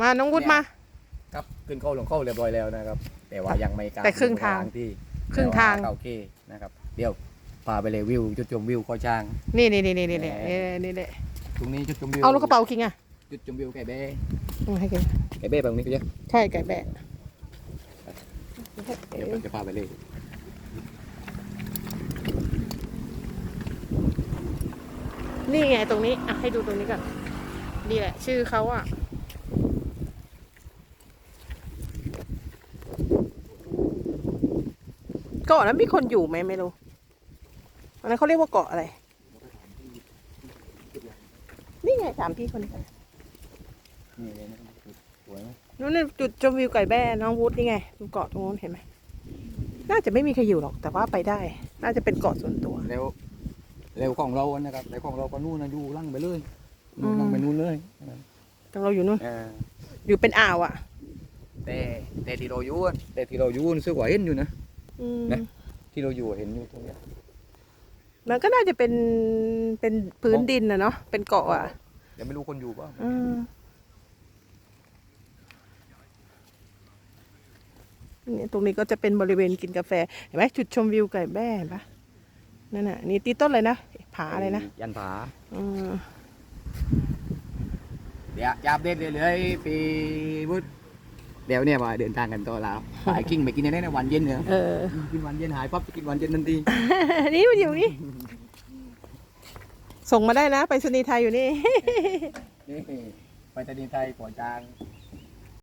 มาน้องวุฒิมา ครับขึ้นเข้าลงเข้าเรียบร้อยแล้วนะครับ แต่ว่ายังไม่กล้าแต่ครึ่งทางที่ครึ่งทางแต่ว่เข้าเคนะครับ เดี๋ยวพาไปเลยวิวจุดชมวิวเขาช้าง นี่นี่นี่นี่นี่นี่เออนี่นี่ตรงนี้จุดชมวิวเอาลูกกระเป๋าคิงอะจุดชมวิวไก่เบ้อืมให้กินไก่เบ้แบบนี้ก็เยอะใช่ไก่แบะเดี๋ยวผมจะพาไปเลยนี่ไงตรงนี้อะให้ดูตรงนี้ก่อนนี่แหละ ชื่อเขาอะ เกาะนั้นมีคนอยู่ไหมไม่รู้อันนั้นเขาเรียกว่าเกาะอะไร นี่ไงถามพี่คนนี้ก่อนนี่เลยนะครับจุดสวยไหมนู้นนะจุดชมวิวไก่แบ้น้องวุฒินี่ไงดูเกาะตรงนู้นเห็นไหมน่าจะไม่มีใครอยู่หรอกแต่ว่าไปได้ น่าจะเป็นเกาะส่วนตัวแล้วแล้วของเรานะครับแล้วของเราก็นู่นนะอยู่ลั่งไปเลยนู่นอืมลั่งไปนู่นเลยแต่เราอยู่นู่นอ่าอยู่เป็นอ่าวอะ แต่แต่ที่เราอยู่อะแต่ที่เราอยู่รู้สึกว่าเห็นอยู่นะ อืมนะ ที่เราอยู่เห็นอยู่ตรงเนี้ยมันก็น่าจะเป็นเป็นพื้นดินนะเนาะเป็นเกาะอะแต่ไม่รู้คนอยู่เปล่าอืมเนี่ยตรงนี้ก็จะเป็นบริเวณกินกาแฟเห็นไหมจุดชมวิวไก่แบ้เห็นปะนั่นน่ะนี่ตีต้นเลยนะผาอะไรนะยันผาอืม เดี๋ยวจะอัปเดตเรื่อยๆปีวุฒิ เดี๋ยวเนี่ยมาเดินทางกันต่อแล้วไปกิ้งไปกินในในวันเย็นเนอะเออ กินวันเย็นหายปั๊บไปกินวันเย็นทันทีนี่มันอยู่นี่ ส่งมาได้นะไปสนีย์ไทยอยู่นี่ นี่ไปตะนีไทยก่อนจาง